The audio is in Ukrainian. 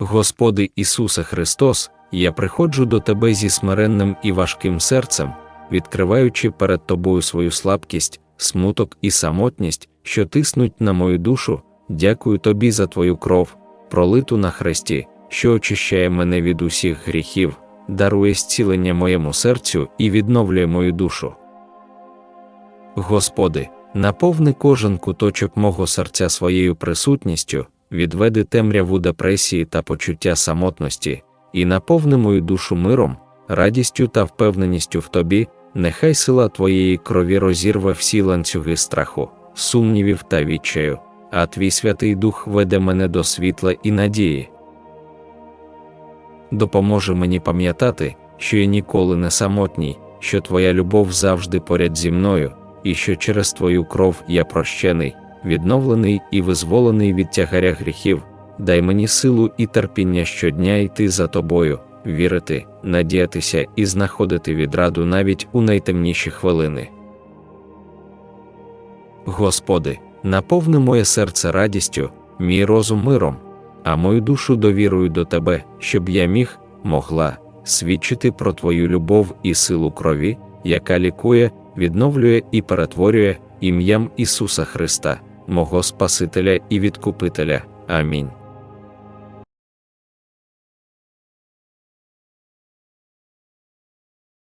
Господи Ісусе Христос, я приходжу до Тебе зі смиренним і важким серцем, відкриваючи перед Тобою свою слабкість, смуток і самотність, що тиснуть на мою душу, дякую Тобі за Твою кров, пролиту на хресті, що очищає мене від усіх гріхів, дарує зцілення моєму серцю і відновлює мою душу. Господи, наповни кожен куточок мого серця своєю присутністю, відведи темряву депресії та почуття самотності, і наповни мою душу миром, радістю та впевненістю в тобі, нехай сила Твоєї крові розірве всі ланцюги страху, сумнівів та відчаю, а Твій Святий Дух веде мене до світла і надії. Допоможе мені пам'ятати, що я ніколи не самотній, що Твоя любов завжди поряд зі мною, і що через Твою кров я прощений, відновлений і визволений від тягаря гріхів, дай мені силу і терпіння щодня йти за тобою, вірити, надіятися і знаходити відраду навіть у найтемніші хвилини. Господи, наповни моє серце радістю, мій розум миром, а мою душу довірою до Тебе, щоб я міг, могла свідчити про Твою любов і силу крові, яка лікує, відновлює і перетворює ім'ям Ісуса Христа, мого Спасителя і Відкупителя. Амінь.